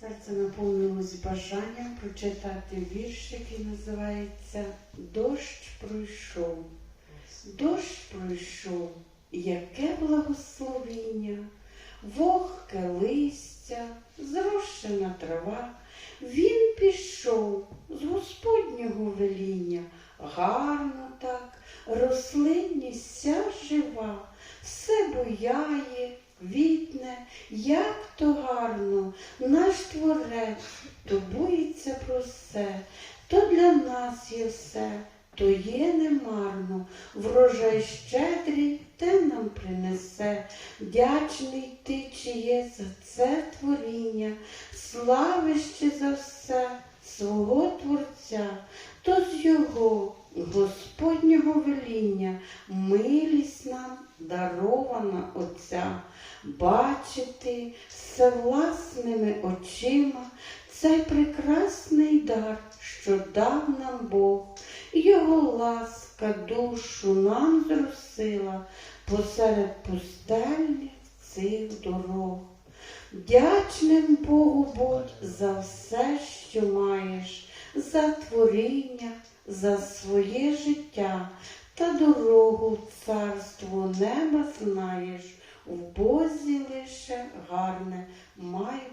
Серце наповнилось бажанням прочитати вірш, який називається Дощ пройшов. Дощ пройшов, яке благословіння, вогке листя, зрощена трава. Він пішов з Господнього веління, гарно так, рослинність вся жива, все буяє, квітне, як то гарно, наш творець турбується про все, то для нас є все, то є немарно, врожай щедрий те нам принесе, вдячний ти, чиє за це творіння, славище за все свого Творця, то з його Господнього веління милість нам дарована Отця, бачити все власними очима цей прекрасний дар, що дав нам Бог, його ласка душу нам зросила посеред пустельних цих дорог. Вдячним Богу будь за все, що маєш, за творіння, за своє життя та дорогу в царство неба знаєш, в Бозі лише гарне. Амінь.